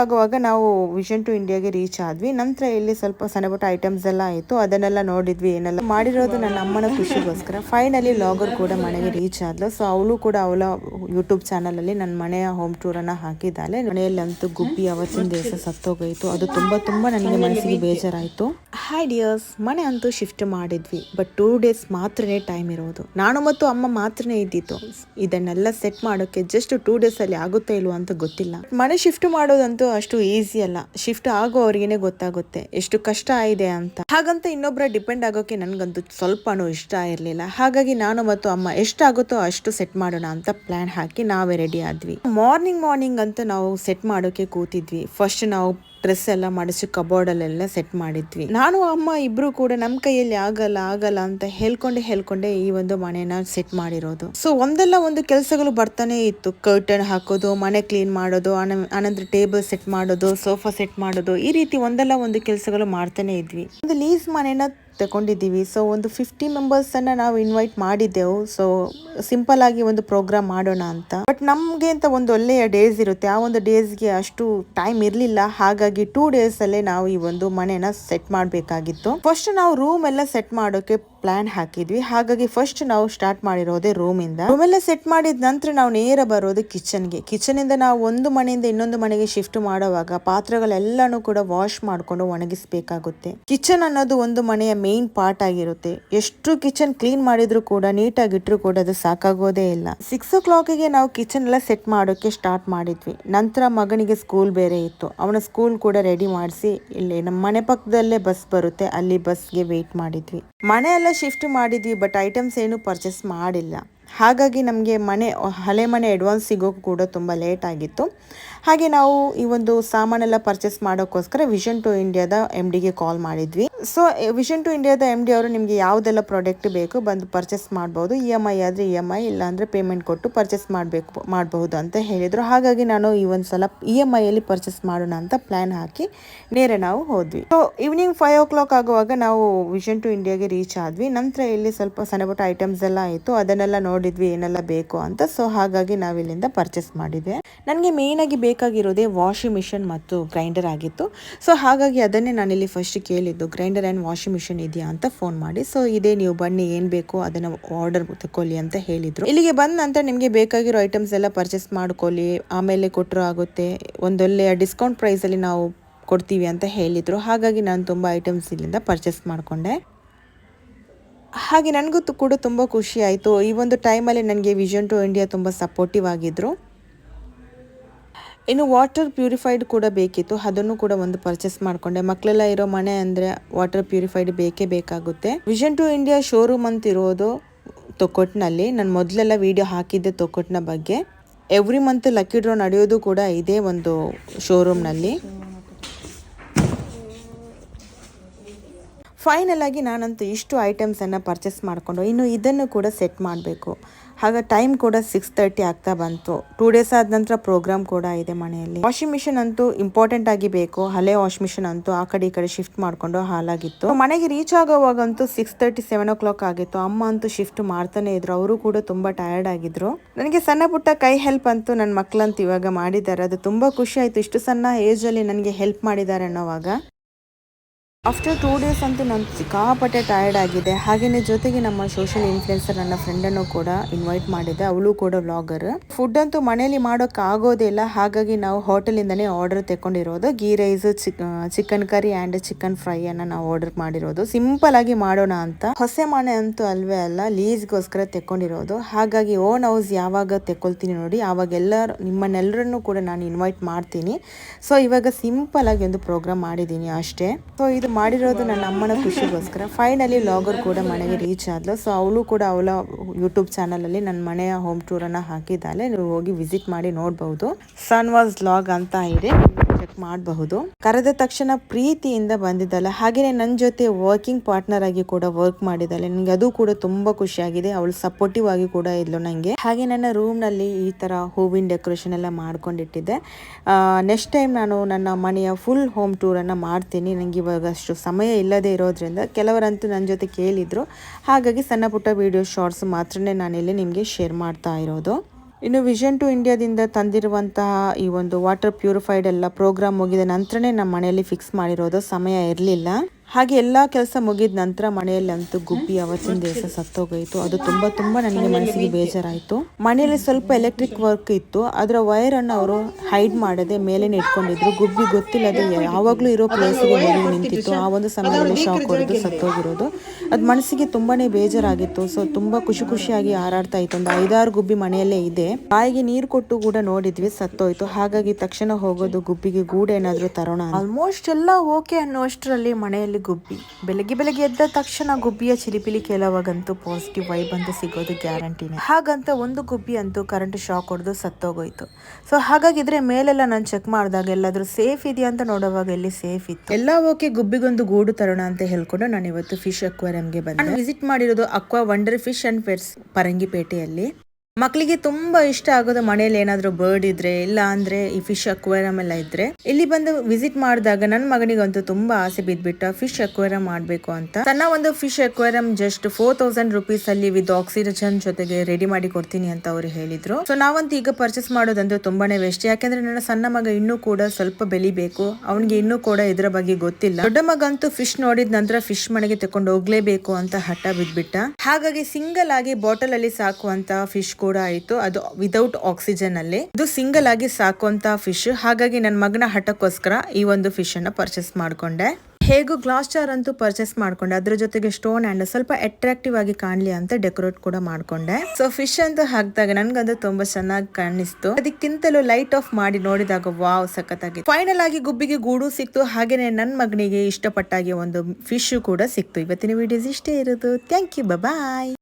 ಆಗುವಾಗ ನಾವು vision to ಇಂಡಿಯಾಗೆ ರೀಚ್ ಆದ್ವಿ. ನಂತರ ಇಲ್ಲಿ ಸ್ವಲ್ಪ ಸಣ್ಣ ಪುಟ್ಟ ಐಟಮ್ಸ್ ಎಲ್ಲ ಆಯಿತು. ಅದನ್ನೆಲ್ಲ ನೋಡಿದ್ವಿ, ಏನೆಲ್ಲ ಮಾಡಿರೋದು ನನ್ನ ಅಮ್ಮನ ಖುಷಿಗೋಸ್ಕರ ಫೈನಲಿ ಲಾಗರ್ ಕೂಡ ಮನೆಗೆ ರೀಚ್ ಆದ್ಲು. ಸೊ ಅವಳು ಕೂಡ ಅವಳ ಯೂಟ್ಯೂಬ್ ಚಾನಲ್ ಅಲ್ಲಿ ನನ್ನ ಮನೆಯ ಹೋಮ್ ಟೂರ್ ಅನ್ನ ಹಾಕಿದ್ದಾಳೆ. ಮನೆಯಲ್ಲಂತೂ ಗುಬ್ಬಿ ಅವತ್ತಿನ ದಿವಸ ಸತ್ತೋಗೋಯ್ತು. ಅದು ತುಂಬಾ ತುಂಬಾ ನನಗೆ ಮನಸ್ಸಿಗೆ ಬೇಜಾರಾಯ್ತು. ಹಾಯ್ ಡಿಯರ್ಸ್ ಮನೆ ಅಂತೂ ಶಿಫ್ಟ್ ಮಾಡಿದ್ವಿ. ಬಟ್ ಟೂ ಡೇಸ್ ಮಾತ್ರನೇ ಟೈಮ್ ಇರೋದು. ನಾನು ಮತ್ತು ಅಮ್ಮ ಮಾತ್ರನೇ ಇದ್ದಿತ್ತು ಇದನ್ನೆಲ್ಲ ಸೆಟ್ ಮಾಡೋಕೆ ಜಸ್ಟ್ ಟೂ ಡೇಸ್ ಅಲ್ಲಿ ಆಗುತ್ತೆ ಇಲ್ವಾ ಅಂತ ಗೊತ್ತಿಲ್ಲ. ಮನೆ ಶಿಫ್ಟ್ ಮಾಡೋದಂತೂ ಅಷ್ಟು ಈಸಿ ಅಲ್ಲ. ಶಿಫ್ಟ್ ಆಗೋ ಅವ್ರಿಗೇನೆ ಗೊತ್ತಾಗುತ್ತೆ. ಎಷ್ಟು ಕಷ್ಟ ಇದೆ ಅಂತ. ಹಾಗಂತ ಇನ್ನೊಬ್ಬರ ಡಿಪೆಂಡ್ ಆಗೋಕೆ ನನಗಂತೂ ಸ್ವಲ್ಪನೂ ಇಷ್ಟ ಇರಲಿಲ್ಲ. ಹಾಗಾಗಿ ನಾನು ಮತ್ತು ಅಮ್ಮ ಎಷ್ಟಾಗುತ್ತೋ ಅಷ್ಟು ಸೆಟ್ ಮಾಡೋಣ ಅಂತ ಪ್ಲಾನ್ ಹಾಕಿ ನಾವೇ ರೆಡಿ ಆದ್ವಿ. ಮಾರ್ನಿಂಗ್ ಮಾರ್ನಿಂಗ್ ಅಂತ ನಾವು ಸೆಟ್ ಮಾಡೋಕೆ ಕೂತಿದ್ವಿ. ಫಸ್ಟ್ ನಾವು ಡ್ರೆಸ್ ಎಲ್ಲ ಮಾಡಿಸಿ ಕಬೋರ್ಡಲ್ಲೆಲ್ಲ ಸೆಟ್ ಮಾಡಿದ್ವಿ. ನಾನು, ಅಮ್ಮ ಇಬ್ರು ಕೂಡ ನಮ್ಮ ಕೈಯಲ್ಲಿ ಆಗಲ್ಲ ಆಗಲ್ಲ ಅಂತ ಹೇಳ್ಕೊಂಡೆ ಹೇಳ್ಕೊಂಡೆ ಈ ಒಂದು ಮನೆನ ಸೆಟ್ ಮಾಡಿರೋದು. ಸೊ ಒಂದಲ್ಲ ಒಂದು ಕೆಲಸಗಳು ಬರ್ತಾನೆ ಇತ್ತು. ಕರ್ಟನ್ ಹಾಕೋದು, ಮನೆ ಕ್ಲೀನ್ ಮಾಡೋದು ಆನ- ಆನಂತರ ಟೇಬಲ್ ಸೆಟ್ ಮಾಡೋದು ಸೋಫಾ ಸೆಟ್ ಮಾಡೋದು, ಈ ರೀತಿ ಒಂದಲ್ಲ ಒಂದು ಕೆಲಸಗಳು ಮಾಡ್ತಾನೆ ಇದ್ವಿ. ಒಂದು ಲೀಸ್ ಮನೆನ ತಗೊಂಡಿದ್ದೀವಿ. ಸೊ ಒಂದು ಫಿಫ್ಟಿ ಮೆಂಬರ್ಸನ್ನು ನಾವು ಇನ್ವೈಟ್ ಮಾಡಿದ್ದೆವು. ಸೊ ಸಿಂಪಲ್ ಆಗಿ ಒಂದು ಪ್ರೋಗ್ರಾಮ್ ಮಾಡೋಣ ಅಂತ. ಬಟ್ ನಮಗೆ ಅಂತ ಒಂದು ಒಳ್ಳೆಯ ಡೇಸ್ ಇರುತ್ತೆ. ಆ ಒಂದು ಡೇಸ್ಗೆ ಅಷ್ಟು ಟೈಮ್ ಇರಲಿಲ್ಲ. ಹಾಗಾಗಿ ಟೂ ಡೇಸಲ್ಲೇ ನಾವು ಈ ಒಂದು ಮನೆನ ಸೆಟ್ ಮಾಡಬೇಕಾಗಿತ್ತು. ಫಸ್ಟ್ ನಾವು ರೂಮ್ ಎಲ್ಲ ಸೆಟ್ ಮಾಡೋಕೆ ಪ್ಲಾನ್ ಹಾಕಿದ್ವಿ. ಹಾಗಾಗಿ ಫಸ್ಟ್ ನಾವು ಸ್ಟಾರ್ಟ್ ಮಾಡಿರೋದೇ ರೂಮ್ ಇಂದ. ರೂಮ್ ಎಲ್ಲ ಸೆಟ್ ಮಾಡಿದ ನಂತರ ನಾವು ನೇರ ಬರೋದು ಕಿಚನ್ಗೆ ಕಿಚನ್ ಇಂದ ನಾವು ಒಂದು ಮನೆಯಿಂದ ಇನ್ನೊಂದು ಮನೆಗೆ ಶಿಫ್ಟ್ ಮಾಡುವಾಗ ಪಾತ್ರೆಗಳೆಲ್ಲಾನು ಕೂಡ ವಾಶ್ ಮಾಡ್ಕೊಂಡು ಒಣಗಿಸಬೇಕಾಗುತ್ತೆ. ಕಿಚನ್ ಅನ್ನೋದು ಒಂದು ಮನೆಯ ಮೇನ್ ಪಾರ್ಟ್ ಆಗಿರುತ್ತೆ. ಎಷ್ಟು ಕಿಚನ್ ಕ್ಲೀನ್ ಮಾಡಿದ್ರು ಕೂಡ ನೀಟಾಗಿ ಇಟ್ರು ಕೂಡ ಅದು ಸಾಕಾಗೋದೇ ಇಲ್ಲ. ಸಿಕ್ಸ್ ಓ ಕ್ಲಾಕಿಗೆ ನಾವು ಕಿಚನ್ ಎಲ್ಲ ಸೆಟ್ ಮಾಡೋಕೆ ಸ್ಟಾರ್ಟ್ ಮಾಡಿದ್ವಿ. ನಂತರ ಮಗನಿಗೆ ಸ್ಕೂಲ್ ಬೇರೆ ಇತ್ತು. ಅವನ ಸ್ಕೂಲ್ ಕೂಡ ರೆಡಿ ಮಾಡಿಸಿ, ಇಲ್ಲಿ ನಮ್ಮ ಮನೆ ಪಕ್ಕದಲ್ಲೇ ಬಸ್ ಬರುತ್ತೆ. ಅಲ್ಲಿ ಬಸ್ಗೆ ವೇಟ್ ಮಾಡಿದ್ವಿ. ಮನೆ ಎಲ್ಲ ಶಿಫ್ಟ್ ಮಾಡಿದ್ವಿ ಬಟ್ ಐಟಮ್ಸ್ ಏನು ಪರ್ಚೇಸ್ ಮಾಡಿಲ್ಲ. ಹಾಗಾಗಿ ನಮಗೆ ಮನೆ, ಹಳೆ ಮನೆ ಅಡ್ವಾನ್ಸ್ ಸಿಗೋಕ್ಕೂ ಕೂಡ ತುಂಬ ಲೇಟ್ ಆಗಿತ್ತು. ಹಾಗೆ ನಾವು ಈ ಒಂದು ಸಾಮಾನೆಲ್ಲ ಪರ್ಚೇಸ್ ಮಾಡೋಕ್ಕೋಸ್ಕರ ವಿಷನ್ ಟು ಇಂಡಿಯಾದ ಎಂ ಡಿಗೆ ಕಾಲ್ ಮಾಡಿದ್ವಿ. ಸೊ ವಿಷನ್ ಟು ಇಂಡಿಯಾದ ಎಂ ಡಿ ಅವರು ನಿಮಗೆ ಯಾವುದೆಲ್ಲ ಪ್ರಾಡಕ್ಟ್ ಬೇಕು ಬಂದು ಪರ್ಚೇಸ್ ಮಾಡ್ಬೋದು. ಇ ಎಂ ಐ ಆದರೆ ಇ ಎಂ ಐ ಇಲ್ಲಾಂದರೆ ಪೇಮೆಂಟ್ ಕೊಟ್ಟು ಪರ್ಚೇಸ್ ಮಾಡಬೇಕು, ಮಾಡಬಹುದು ಅಂತ ಹೇಳಿದರು. ಹಾಗಾಗಿ ನಾನು ಈ ಒಂದು ಸಲ ಇ ಎಂ ಐಯಲ್ಲಿ ಪರ್ಚೇಸ್ ಮಾಡೋಣ ಅಂತ ಪ್ಲ್ಯಾನ್ ಹಾಕಿ ನೇರ ನಾವು ಹೋದ್ವಿ. So evening five o'clock ಆಗುವಾಗ ನಾವು ವಿಷನ್ ಟು ಇಂಡಿಯಾಗೆ ರೀಚ್ ಆದ್ವಿ. ನಂತರ ಇಲ್ಲಿ ಸ್ವಲ್ಪ ಸಣ್ಣ ಪುಟ್ಟ ಐಟಮ್ಸ್ ಎಲ್ಲ ಆಯಿತು. ಅದನ್ನೆಲ್ಲ ನೋಡಿದ್ವಿ, ಏನೆಲ್ಲ ಬೇಕು ಅಂತ. ಸೊ ಹಾಗಾಗಿ ನಾವು ಇಲ್ಲಿಂದ ಪರ್ಚೇಸ್ ಮಾಡಿದ್ವಿ. ನನಗೆ ಮೇಯ್ನಾಗಿ ಬೇಕಾಗಿರೋದೇ ವಾಷಿಂಗ್ ಮಿಷನ್ ಮತ್ತು ಗ್ರೈಂಡರ್ ಆಗಿತ್ತು. ಸೊ ಹಾಗಾಗಿ ಅದನ್ನೇ ನಾನಿಲ್ಲಿ ಫಸ್ಟ್ ಕೇಳಿದ್ದು. ಗ್ರೈಂಡರ್ ಆ್ಯಂಡ್ ವಾಷಿಂಗ್ ಮಿಷಿನ್ ಇದೆಯಾ ಅಂತ ಫೋನ್ ಮಾಡಿ. ಸೊ, ಇದೇ, ನೀವು ಬನ್ನಿ, ಏನು ಬೇಕು ಅದನ್ನು ಆರ್ಡರ್ ತಗೊಳ್ಳಿ ಅಂತ ಹೇಳಿದರು. ಇಲ್ಲಿಗೆ ಬಂದ ನಂತರ ನಿಮಗೆ ಬೇಕಾಗಿರೋ ಐಟಮ್ಸ್ ಎಲ್ಲ ಪರ್ಚೇಸ್ ಮಾಡ್ಕೊಳ್ಳಿ. ಆಮೇಲೆ ಕೊಟ್ಟರು ಆಗುತ್ತೆ. ಒಂದೊಳ್ಳೆಯ ಡಿಸ್ಕೌಂಟ್ ಪ್ರೈಸಲ್ಲಿ ನಾವು ಕೊಡ್ತೀವಿ ಅಂತ ಹೇಳಿದರು. ಹಾಗಾಗಿ ನಾನು ತುಂಬ ಐಟಮ್ಸ್ ಇಲ್ಲಿಂದ ಪರ್ಚೇಸ್ ಮಾಡಿಕೊಂಡೆ. ಹಾಗೆ ನನಗೂ ಕೂಡ ತುಂಬ ಖುಷಿ ಆಯಿತು. ಈ ಒಂದು ಟೈಮಲ್ಲಿ ನನಗೆ ವಿಷನ್ ಟು ಇಂಡಿಯಾ ತುಂಬ ಸಪೋರ್ಟಿವ್ ಆಗಿದ್ದರು ಇನ್ನು ವಾಟರ್ ಪ್ಯೂರಿಫೈಡ್ ಕೂಡ ಬೇಕಿತ್ತು. ಅದನ್ನು ಕೂಡ ಒಂದು ಪರ್ಚೇಸ್ ಮಾಡಿಕೊಂಡೆ. ಮಕ್ಕಳೆಲ್ಲ ಇರೋ ಮನೆ ಅಂದರೆ ವಾಟರ್ ಪ್ಯೂರಿಫೈಡ್ ಬೇಕೇ ಬೇಕಾಗುತ್ತೆ. ವಿಷನ್ ಟು ಇಂಡಿಯಾ ಶೋರೂಮ್ ಅಂತ ಇರೋದು ತೊಕೊಟ್ನಲ್ಲಿ. ನಾನು ಮೊದಲೆಲ್ಲ ವಿಡಿಯೋ ಹಾಕಿದ್ದೆ ತೊಕೊಟ್ನ ಬಗ್ಗೆ. ಎವ್ರಿ ಮಂತ್ ಲಕ್ಕಿ ಡ್ರಾ ನಡೆಯೋದು ಕೂಡ ಇದೇ ಒಂದು ಶೋರೂಮ್ನಲ್ಲಿ ಫೈನಲ್ ಆಗಿ ನಾನಂತೂ ಇಷ್ಟು ಐಟಮ್ಸನ್ನು ಪರ್ಚೇಸ್ ಮಾಡಿಕೊಂಡು, ಇನ್ನು ಇದನ್ನು ಕೂಡ ಸೆಟ್ ಮಾಡಬೇಕು. ಹಾಗೆ ಟೈಮ್ ಕೂಡ ಸಿಕ್ಸ್ ತರ್ಟಿ ಆಗ್ತಾ ಬಂತು. ಟೂ ಡೇಸ್ ಆದ ನಂತರ ಪ್ರೋಗ್ರಾಮ್ ಕೂಡ ಇದೆ ಮನೆಯಲ್ಲಿ. ವಾಷಿಂಗ್ ಮಿಷಿನ್ ಅಂತೂ ಇಂಪಾರ್ಟೆಂಟ್ ಆಗಿ ಬೇಕು. ಹಳೆ ವಾಷಿಂಗ್ ಮಿಷಿನ್ ಅಂತೂ ಆ ಕಡೆ ಈ ಕಡೆ ಶಿಫ್ಟ್ ಮಾಡಿಕೊಂಡು ಹಾಲಾಗಿತ್ತು ಮನೆಗೆ ರೀಚ್ ಆಗೋವಾಗಂತೂ six thirty seven o'clock ಆಗಿತ್ತು. ಅಮ್ಮ ಅಂತೂ ಶಿಫ್ಟ್ ಮಾಡ್ತಾನೆ ಇದ್ರು. ಅವರು ಕೂಡ ತುಂಬಾ ಟಯರ್ಡ್ ಆಗಿದ್ರು. ನನಗೆ ಸಣ್ಣ ಪುಟ್ಟ ಕೈ ಹೆಲ್ಪ್ ಅಂತೂ ನನ್ನ ಮಕ್ಕಳಂತೂ ಇವಾಗ ಮಾಡಿದ್ದಾರೆ. ಅದು ತುಂಬಾ ಖುಷಿ ಆಯ್ತು. ಇಷ್ಟು ಸಣ್ಣ ಏಜ್ ಅಲ್ಲಿ ನನಗೆ ಹೆಲ್ಪ್ ಮಾಡಿದ್ದಾರೆ ಅನ್ನೋವಾಗ. ಆಫ್ಟರ್ ಟೂ ಡೇಸ್ ಅಂತೂ ನಾನು ಸಿಕ್ಕಾಪಟ್ಟೆ ಟಯರ್ಡ್ ಆಗಿದೆ. ಹಾಗೆಯೇ ಜೊತೆಗೆ ನಮ್ಮ ಸೋಷಿಯಲ್ ಇನ್ಫ್ಲುಯೆನ್ಸರ್ ನನ್ನ ಫ್ರೆಂಡನ್ನು ಕೂಡ ಇನ್ವೈಟ್ ಮಾಡಿದ್ದೆ ಅವಳು ಕೂಡ ವ್ಲಾಗರ್ ಫುಡ್ ಅಂತೂ ಮನೆಯಲ್ಲಿ ಮಾಡೋಕೆ ಆಗೋದೇ ಇಲ್ಲ. ಹಾಗಾಗಿ ನಾವು ಹೋಟೆಲಿಂದನೇ ಆರ್ಡರ್ ತಗೊಂಡಿರೋದು ghee rice chicken curry and chicken fry ಅನ್ನ ನಾವು ಆರ್ಡರ್ ಮಾಡಿರೋದು. ಸಿಂಪಲ್ ಆಗಿ ಮಾಡೋಣ ಅಂತ. ಹೊಸ ಮನೆ ಅಂತೂ ಅಲ್ವೇ ಅಲ್ಲ. ಲೀಸ್ಗೋಸ್ಕರ ತೆಕೊಂಡಿರೋದು ಹಾಗಾಗಿ ಓನ್ ಹೌಸ್ ಯಾವಾಗ ತೆಕೊಳ್ತೀನಿ ನೋಡಿ. ಆವಾಗ ಎಲ್ಲರೂ ನಿಮ್ಮನ್ನೆಲ್ಲರನ್ನು ಕೂಡ ನಾನು ಇನ್ವೈಟ್ ಮಾಡ್ತೀನಿ. ಸೊ ಇವಾಗ ಸಿಂಪಲ್ ಆಗಿ ಒಂದು ಪ್ರೋಗ್ರಾಮ್ ಮಾಡಿದ್ದೀನಿ ಅಷ್ಟೇ. ಸೊ ಇದು ಮಾಡಿರೋದು ನನ್ನ ಅಮ್ಮನ ಖುಷಿಗೋಸ್ಕರ. ಫೈನಲಿ ಲಾಗರ್ ಕೂಡ ಮನೆಗೆ ರೀಚ್ ಆದ್ಲು. ಸೊ ಅವಳು ಕೂಡ ಅವಳ ಯೂಟ್ಯೂಬ್ ಚಾನಲಲ್ಲಿ ನನ್ನ ಮನೆಯ ಹೋಮ್ ಟೂರ್ ಅನ್ನ ಹಾಕಿದ್ದಾಳೆ. ನೀವು ಹೋಗಿ ವಿಸಿಟ್ ಮಾಡಿ ನೋಡಬಹುದು ಸನ್ವಾಸ್ ಲಾಗ್ ಅಂತ ಇದೆ. ಚೆಕ್ ಮಾಡಬಹುದು. ಕರೆದ ತಕ್ಷಣ ಪ್ರೀತಿಯಿಂದ ಬಂದಿದ್ದಲ್ಲ. ಹಾಗೆಯೇ ನನ್ನ ಜೊತೆ ವರ್ಕಿಂಗ್ ಪಾರ್ಟ್ನರ್ ಆಗಿ ಕೂಡ ವರ್ಕ್ ಮಾಡಿದ್ದಾಳೆ. ನನಗೆ ಅದು ಕೂಡ ತುಂಬಾ ಖುಷಿಯಾಗಿದೆ. ಅವಳು ಸಪೋರ್ಟಿವ್ ಆಗಿ ಕೂಡ ಇದ್ಲು ನನಗೆ ಹಾಗೆ ನನ್ನ ರೂಮ್ನಲ್ಲಿ ಈ ತರ ಹೂವಿನ ಡೆಕೋರೇಷನ್ ಎಲ್ಲ ಮಾಡ್ಕೊಂಡಿಟ್ಟಿದ್ದೆ. ನೆಕ್ಸ್ಟ್ ಟೈಮ್ ನಾನು ನನ್ನ ಮನೆಯ ಫುಲ್ ಹೋಮ್ ಟೂರ್ ಅನ್ನ ಮಾಡ್ತೀನಿ. ನನಗೆ ಇವಾಗ ಅಷ್ಟು ಸಮಯ ಇಲ್ಲದೆ ಇರೋದ್ರಿಂದ ಕೆಲವರಂತೂ ನನ್ನ ಜೊತೆ ಕೇಳಿದ್ರು. ಹಾಗಾಗಿ ಸಣ್ಣ ಪುಟ್ಟ ವಿಡಿಯೋ ಶಾರ್ಟ್ಸ್ ಮಾತ್ರನೇ ನಾನಿಲ್ಲಿ ನಿಮಗೆ ಶೇರ್ ಮಾಡ್ತಾ ಇರೋದು. ಇನ್ನು ವಿಷನ್ ಟು ಇಂಡಿಯಾದಿಂದ ತಂದಿರುವಂತಹ ಈ ಒಂದು ವಾಟರ್ ಪ್ಯೂರಿಫೈಡ್ ಎಲ್ಲ ಪ್ರೋಗ್ರಾಮ್ ಮುಗಿದ ನಂತರನೇ ನಮ್ಮ ಮನೆಯಲ್ಲಿ ಫಿಕ್ಸ್ ಮಾಡಿರೋದು ಸಮಯ ಇರಲಿಲ್ಲ. ಹಾಗೆ ಎಲ್ಲಾ ಕೆಲಸ ಮುಗಿದ ನಂತರ ಮನೆಯಲ್ಲಂತೂ ಗುಬ್ಬಿ ಅವತ್ತಿನ ದಿವಸ ಸತ್ತೋಗೋಯ್ತು. ಅದು ತುಂಬಾ ತುಂಬಾ ನನಗೆ ಮನಸ್ಸಿಗೆ ಬೇಜಾರಾಯ್ತು. ಮನೆಯಲ್ಲಿ ಸ್ವಲ್ಪ ಎಲೆಕ್ಟ್ರಿಕ್ ವರ್ಕ್ ಇತ್ತು. ಅದರ ವೈರ್ ಅನ್ನು ಅವರು ಹೈಡ್ ಮಾಡದೆ ಮೇಲೆ ಇಟ್ಕೊಂಡಿದ್ರು. ಗುಬ್ಬಿ ಗೊತ್ತಿಲ್ಲದೆ ಯಾವಾಗ್ಲೂ ಇರೋ ಪ್ಲೇಸ್ಗೆ ಹೋಗಿ ನಿಂತಿತ್ತು. ಆ ಒಂದು ಸಮಯದಲ್ಲಿ ಶಾಕ್ ಹೊಡೆದು ಸತ್ತೋಗಿರೋದು. ಅದು ಮನಸ್ಸಿಗೆ ತುಂಬಾನೇ ಬೇಜಾರಾಗಿತ್ತು. ಸೊ ತುಂಬಾ ಖುಷಿ ಖುಷಿಯಾಗಿ ಹಾರಾಡ್ತಾ ಇತ್ತು. ಒಂದು ಐದಾರು ಗುಬ್ಬಿ ಮನೆಯಲ್ಲೇ ಇದೆ. ಬಾಯಿಗೆ ನೀರು ಕೊಟ್ಟು ಕೂಡ ನೋಡಿದ್ವಿ, ಸತ್ತೋಯ್ತು. ಹಾಗಾಗಿ ತಕ್ಷಣ ಹೋಗೋದು ಗುಬ್ಬಿಗೆ ಗೂಡು ಏನಾದರೂ ತರೋಣ ಆಲ್ಮೋಸ್ಟ್ ಎಲ್ಲ ಓಕೆ ಅನ್ನೋಷ್ಟರಲ್ಲಿ ಮನೆಯಲ್ಲಿ ಗುಬ್ಬಿ. ಬೆಳಗ್ಗೆ ಬೆಳಗ್ಗೆ ಎದ್ದ ತಕ್ಷಣ ಗುಬ್ಬಿಯ ಚಿಲಿಪಿಲಿ ಕೇಳುವಾಗಂತೂ ಪಾಸಿಟಿವ್ ವೈಬ್ ಅಂತ ಸಿಗೋದು ಗ್ಯಾರಂಟಿನೇ ಹಾಗಂತ ಒಂದು ಗುಬ್ಬಿ ಅಂತೂ ಕರೆಂಟ್ ಶಾಕ್ ಹೊಡೆದು ಸತ್ತೋಗೋಯ್ತು. ಸೊ ಹಾಗಾಗಿದ್ರೆ ಮೇಲೆಲ್ಲ ನಾನು ಚೆಕ್ ಮಾಡಿದಾಗ ಎಲ್ಲಾದ್ರೂ ಸೇಫ್ ಇದೆಯಾ ಅಂತ ನೋಡುವಾಗ ಇಲ್ಲಿ ಸೇಫ್ ಇತ್ತು? ಎಲ್ಲ ಓಕೆ ಗುಬ್ಬಿಗೊಂದು ಗೂಡು ತರೋಣ ಅಂತ ಹೇಳ್ಕೊಂಡು ನಾನು ಇವತ್ತು ಫಿಶ್ ಅಕ್ವೇರಿಯಂಗೆ ಬಂದೆ. ವಿಸಿಟ್ ಮಾಡಿರೋದು aqua wonder fish and pets ಪರಂಗಿಪೇಟೆಯಲ್ಲಿ. ಮಕ್ಕಳಿಗೆ ತುಂಬಾ ಇಷ್ಟ ಆಗೋದು ಮನೇಲಿ ಏನಾದ್ರು ಬರ್ಡ್ ಇದ್ರೆ, ಇಲ್ಲ ಅಂದ್ರೆ ಈ ಫಿಶ್ ಅಕ್ವೇರಿಯಂ ಎಲ್ಲ ಇದ್ರೆ. ಇಲ್ಲಿ ಬಂದು ವಿಸಿಟ್ ಮಾಡಿದಾಗ ನನ್ನ ಮಗನಿಗಂತೂ ತುಂಬಾ ಆಸೆ ಬಿದ್ಬಿಟ್ಟ ಫಿಶ್ ಅಕ್ವೇರಿಯಂ ಮಾಡ್ಬೇಕು ಅಂತ. ತನ್ನ ಒಂದು fish aquarium just four thousand rupees ಅಲ್ಲಿ ವಿತ್ ಆಕ್ಸಿಜನ್ ಜೊತೆಗೆ ರೆಡಿ ಮಾಡಿ ಕೊಡ್ತೀನಿ ಅಂತ ಅವರು ಹೇಳಿದ್ರು. ಸೊ ನಾವಂತೂ ಈಗ ಪರ್ಚೇಸ್ ಮಾಡೋದಂತೂ ತುಂಬಾನೇ ವೇಸ್ಟ್ ಯಾಕಂದ್ರೆ ನನ್ನ ಸಣ್ಣ ಮಗ ಇನ್ನೂ ಕೂಡ ಸ್ವಲ್ಪ ಬೆಳಿಬೇಕು. ಅವನಿಗೆ ಇನ್ನೂ ಕೂಡ ಇದರ ಬಗ್ಗೆ ಗೊತ್ತಿಲ್ಲ. ದೊಡ್ಡ ಮಗ ಅಂತೂ ಫಿಶ್ ನೋಡಿದ ನಂತರ ಫಿಶ್ ಮನೆಗೆ ತಕೊಂಡು ಹೋಗ್ಲೇಬೇಕು ಅಂತ ಹಠ ಬಿದ್ಬಿಟ್ಟ. ಹಾಗಾಗಿ ಸಿಂಗಲ್ ಆಗಿ ಬಾಟಲ್ ಅಲ್ಲಿ ಸಾಕುವಂತ ಫಿಶ್ ಕೂಡ ಆಯ್ತು. ಅದು ವಿದೌಟ್ ಆಕ್ಸಿಜನ್ ಅಲ್ಲಿ. ಇದು ಸಿಂಗಲ್ ಆಗಿ ಸಾಕುವಂತ ಫಿಶ್ ಹಾಗಾಗಿ ನನ್ನ ಮಗನ ಹಠಕ್ಕೋಸ್ಕರ ಈ ಒಂದು ಫಿಶ್ ಅನ್ನ ಪರ್ಚೇಸ್ ಮಾಡ್ಕೊಂಡೆ. ಹೇಗೂ ಗ್ಲಾಸ್ ಚಾರ್ ಅಂತೂ ಪರ್ಚೇಸ್ ಮಾಡ್ಕೊಂಡೆ. ಅದ್ರ ಜೊತೆಗೆ ಸ್ಟೋನ್ ಅಂಡ್ ಸ್ವಲ್ಪ ಅಟ್ರಾಕ್ಟಿವ್ ಆಗಿ ಕಾಣ್ಲಿ ಅಂತ ಡೆಕೋರೇಟ್ ಕೂಡ ಮಾಡ್ಕೊಂಡೆ. ಸೊ ಫಿಶ್ ಅಂತ ಹಾಕಿದಾಗ ನನ್ಗದು ತುಂಬಾ ಚೆನ್ನಾಗಿ ಕಾಣಿಸ್ತು. ಅದಕ್ಕಿಂತಲೂ ಲೈಟ್ ಆಫ್ ಮಾಡಿ ನೋಡಿದಾಗ ವಾವ್ ಸಖತ್ತಾಗಿ. ಫೈನಲ್ ಆಗಿ ಗುಬ್ಬಿಗೆ ಗೂಡು ಸಿಕ್ತು. ಹಾಗೇನೆ ನನ್ನ ಮಗನಿಗೆ ಇಷ್ಟಪಟ್ಟಾಗಿ ಒಂದು ಫಿಶ್ ಕೂಡ ಸಿಕ್ತು. ಇವತ್ತಿನ ವಿಡಿಯೋಸ್ ಇಷ್ಟೇ ಇರೋದು. Thank you bye